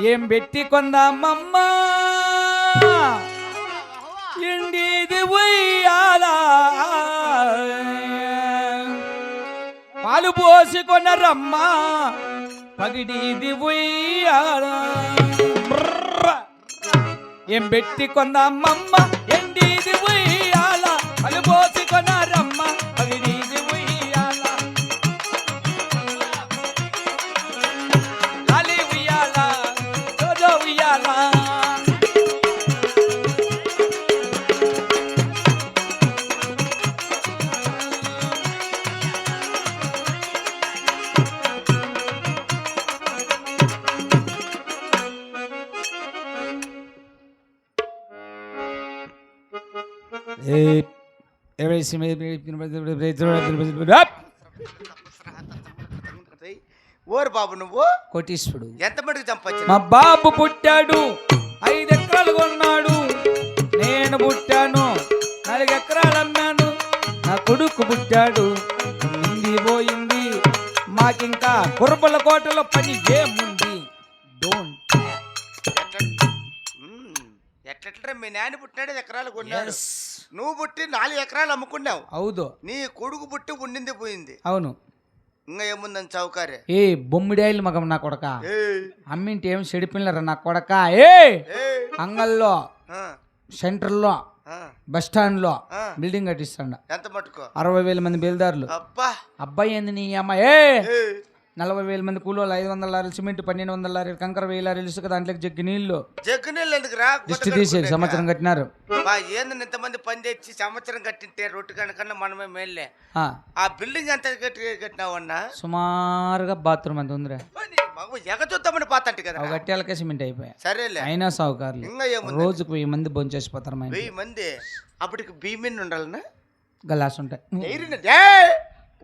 ఏం పెట్టి కొందామమ్మా? ఎండిది ఉయ్యాల? పాలు పోసి కొనరమ్మా పగిడిది ఉయ్యాల? ఏం పెట్టి కొందామమ్మా? ఓరు బాబు నువ్వు? కోటీశ్వరుడు. ఎంత మటుకు చంపచ్చు మా బాబు పుట్టాడు ఐదు ఎకరాలు కొన్నాడు. నేను పుట్టాను నాలుగు ఎకరాలు అమ్మాను. నా కొడుకు పుట్టాడు ఉంది పోయింది. మాకింకా కురబల కోటలో పని ఏముంది? డోంట్ ఎట్లెట్లా మీ నాయన పుట్టినాడు ఎకరాలు కొన్నాడు. నువ్వు పుట్టి నాలుగు ఎకరాలు అమ్ముకున్నావు. అవుదు నీ కొడుకు పుట్టి ఉండింది పోయింది. అవును ఇంకా ఏముందని చౌకారే? ఏ బొమ్మిడాయిలు మగం నా కొడక. అమ్మింటి ఏం చెడిపిల్లరా నా కొడక? ఏ! అంగల్లో సెంటర్లో బస్ స్టాండ్లో ఆ. బిల్డింగ్ కట్టిస్తాండ. ఎంత మటుకు అరవై వేల మంది బేల్దారులు. అబ్బా. అబ్బాయి ఏంది నీ అమ్మాయి ఏ. నలభై వేల మంది కూలోళ్ళు ఐదు వందల లారీలు సిమెంట్ పన్నెండు వందల లారీలు కంకర వెయ్యి లారీలు ఇసుక దాంట్లోకి జగ్గి నీళ్ళు. జగ్గు నీళ్ళు ఎందుకురా దిష్టి తీసేది సంవత్సరం కట్టినారు. బా ఏందని ఇంతమంది పని తెచ్చి సంవత్సరం కట్టింటే రొట్టు కనుకన్నా మనమే మేల్లే. ఆ, ఆ బిల్డింగ్ ఎంత కట్టి కట్టినావన్నా సుమారుగా బాత్రూమ్ అంత ఉందిరా. మగ ఎగచూద్దామని పాతంట కదా ఒక గట్టేలకే సిమెంట్ అయిపోయా సరేలే. అయినా సావుకారులు. ఇంకా ఏముంది? రోజుకు వెయ్యి మంది భోంచేసిపోతారు మా ఇంట్లో. వెయ్యి మంది. అప్పటికి భీమిన్ ఉండాలనా గలాస్ ఉంటాయి.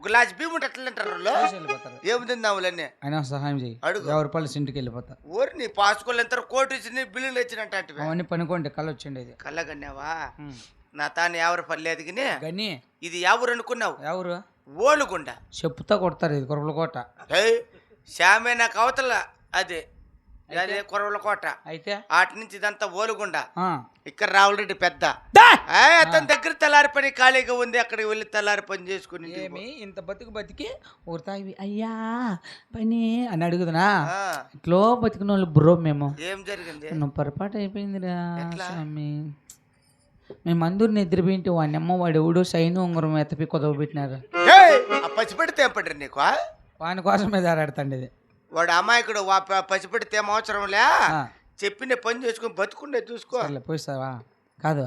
గ్లాస్ బియ్యం ఉంటే ఎట్లా తింటారు వాళ్ళు? వెళ్ళిపోతారు. ఏముంది నావులన్నీ అయినా సహాయం చేయి. అడుగు. ఎవరి రూపాయలు ఇంటికి వెళ్ళిపోతారు ఊరి నీ పాసుకోళ్ళు ఎంత కోటి ఇచ్చి బిల్లులు ఇచ్చినట్టు అంటే అవన్నీ పనుకోండి కళ్ళు వచ్చిండే ఇది. కళ్ళగన్నావా. నా తాను ఎవరు పర్లేదు కానీ గని? ఇది ఎవరు అనుకున్నావు? ఎవరు? ఓలుగుండ. చెప్పుతా కొడతారు ఇది కొరపల కోట. శ్యామే నాకు అవతల. అదే అదే కొరవల కోట. అయితే? అటు నుంచి ఇదంతా ఓలుగుండ. ఇక్కడ రావులరెడ్డి పెద్ద. దా! ఏయ్, అతని దగ్గర తెల్లారి పని ఖాళీగా ఉంది అక్కడికి వెళ్ళి తెల్లారి పని చేసుకుని. ఏమి? ఇంత బతుకు బతికి ఊరుతాయి అయ్యా పని అని అడుగుదునా? ఇట్లో బతికిన వాళ్ళు బ్రో మేము. ఏం జరిగింది? నువ్వు పొరపాటు అయిపోయిందిరా? స్వామి. మేము అందరు నిద్రపోయింటే వాడి అమ్మ వాడు ఎవడో సైన్ ఉంగరం ఎత్తపి కొదవ పెట్టినారు పసిపెడితే పడ్డారు నీకు? వాని కోసం మీద ఆడాడుతండి ఇది వాడు అమాయకుడు పసిపెడితే అవసరంలే చెప్పిన పని చేసుకుని బతుకుండే చూసుకో. పోయిస్తావా? కాదు.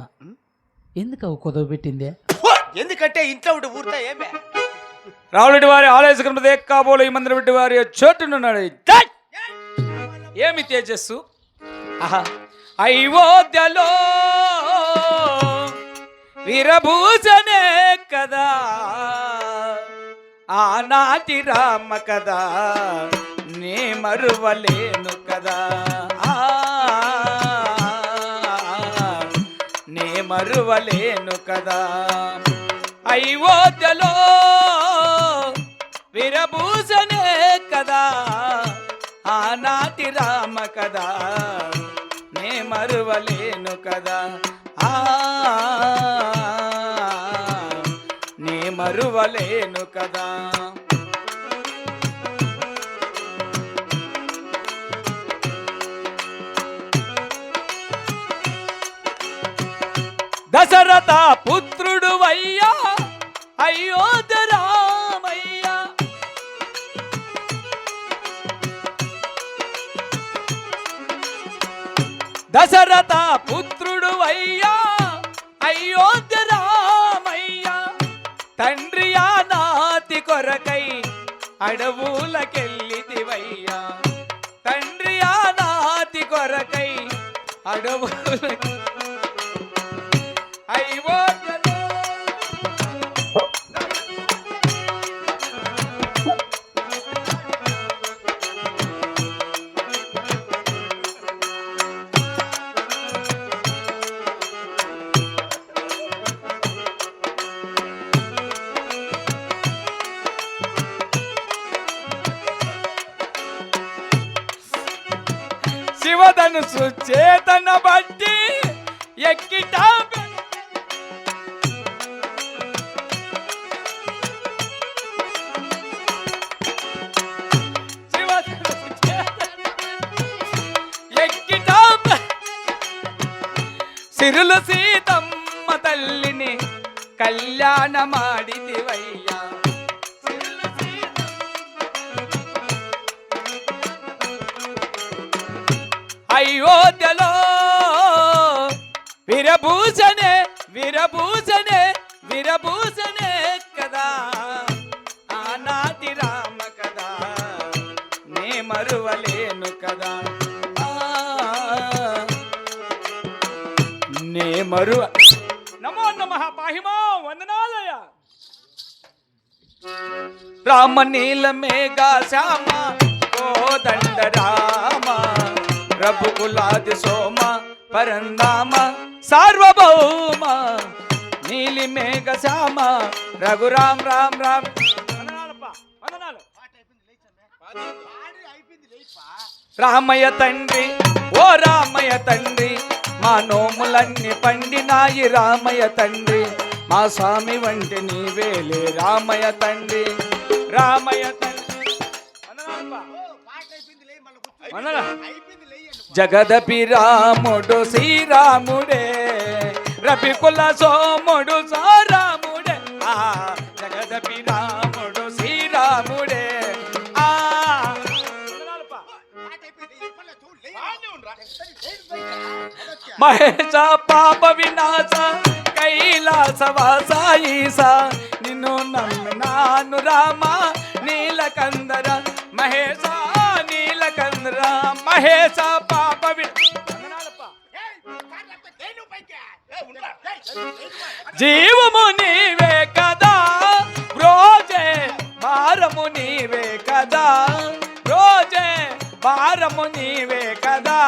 ఎందుకు అవి కొదవ పెట్టింది! ఎందుకంటే ఇంట్లో ఉండి ఊరుతా ఏమే? రావులటి వారి ఆలయ కాబోలు ఈ మందిర పెట్టి వారి చోటునున్నాడు! ఏమి తేజస్సు? ఆహా. అయోధ్యలో వీరభూషణే కదా. ఆనాటి రామ కదా. నే మరువలేను కదా. ఆ, నే మరువలేను కదా. అయోధ్యలో విరభూషణే కదా. ఆనాటి రామ కదా. నే మరువలేను కదా. ఆ నే మరువలేను కదా. దశరథ పుత్రుడు అయ్యా అయోధ్య రామయ్యా దశరథ పుత్రుడు అయ్యా అయోధ్య రామయ్యా తండ్రి నాతి కొరకై అడవులకెళ్ళిదివయ్యా తండ్రి నాతి కొరకై అడవుల శివధనుసు సుచేతన బట్టి ఎక్కిట సిరులు సీతమ్మ తల్లిని కళ్యాణమాడితివయ్యా అయోధ్యలో. విరభూషణే విరభూషణే విరభూషణే కదా. ఆనాటి రామ కదా. నే మరువలేను కదా. నే మరువ నమో నమ పాహిమా వందనాలయ. రామ నీల మేఘ శ్యామ కోదండ రామ రఘుకులాది సోమ పరందామ సార్వభౌమ నీలి మేఘ శ్యామ రఘురామ్ రామ్ రామ్. రామయ్య తండ్రి ఓ రామయ్య తండ్రి మా నోములన్నీ పండినాయి రామయ్య తండ్రి. మా స్వామి వంటి నీవేలే రామయ్య తండ్రి. రామయ్య తండ్రి. జగదపి రాముడు శ్రీరాముడే రవి కుల సోముడు సారాముడే. ఆ జగదపి రాముడు శ్రీరాముడే. ఆ. మహేశ పాప వినాశ కైలాస వాసాయిస నిన్ను నమ్మినాను మహేశ పాప. జీవము నీవే కదా రోజే భారము నీవే కదా రోజే భారము నీవే కదా.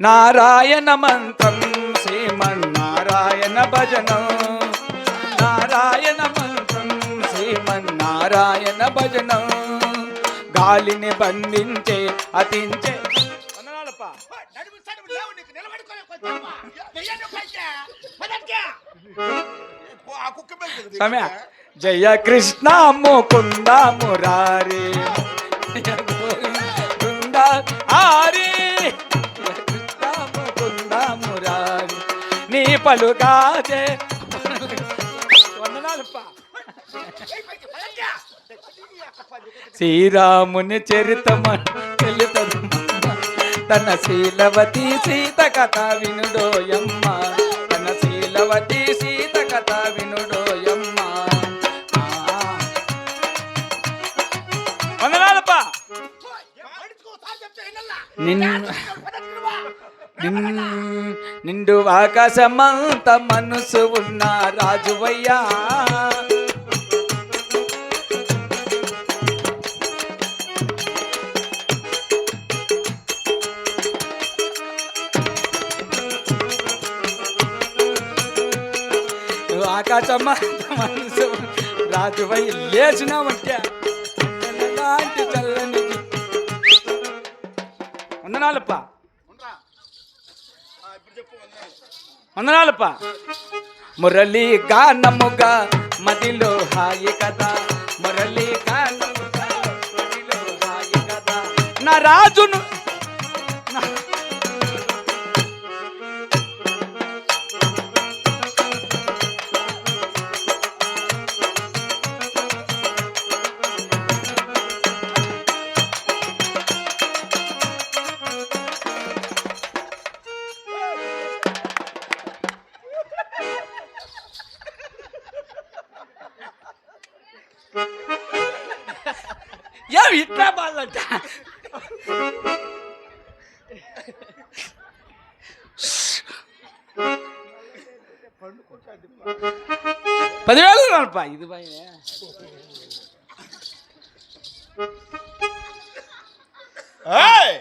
నారాయణ మంత్రం శ్రీమన్నారాయణ భజనం. శ్రీమన్నారాయణ భజనం. గాలిని బంధించే అతించే. సమయ జయ కృష్ణ ముకుంద మురారి. గోవింద జయ కృష్ణ ముకుంద మురారి. నీ పలుకాచే శ్రీరాముని చరితమ తన శీలవతి సీత కథ వినుడోయమ్మ తన శీలవతి సీత కథ వినుడోయమ్మ ఆ. నిన్ను నిండు ఆకాశమంత మనసు ఉన్న రాజువయ్యా. నువ్వు ఆకాశమంత మనసు రాజువై చల్లని వందనాలప్ప. వందనాలప్ప. మురళి గానముగా మదిలో హాయి కదా. మురళి గానముగా మదిలో హాయి కదా. నా రాజును నా- ఏం ఇట్లా బాధంట పదివేలు నడప ఇది పైన ఏయ్!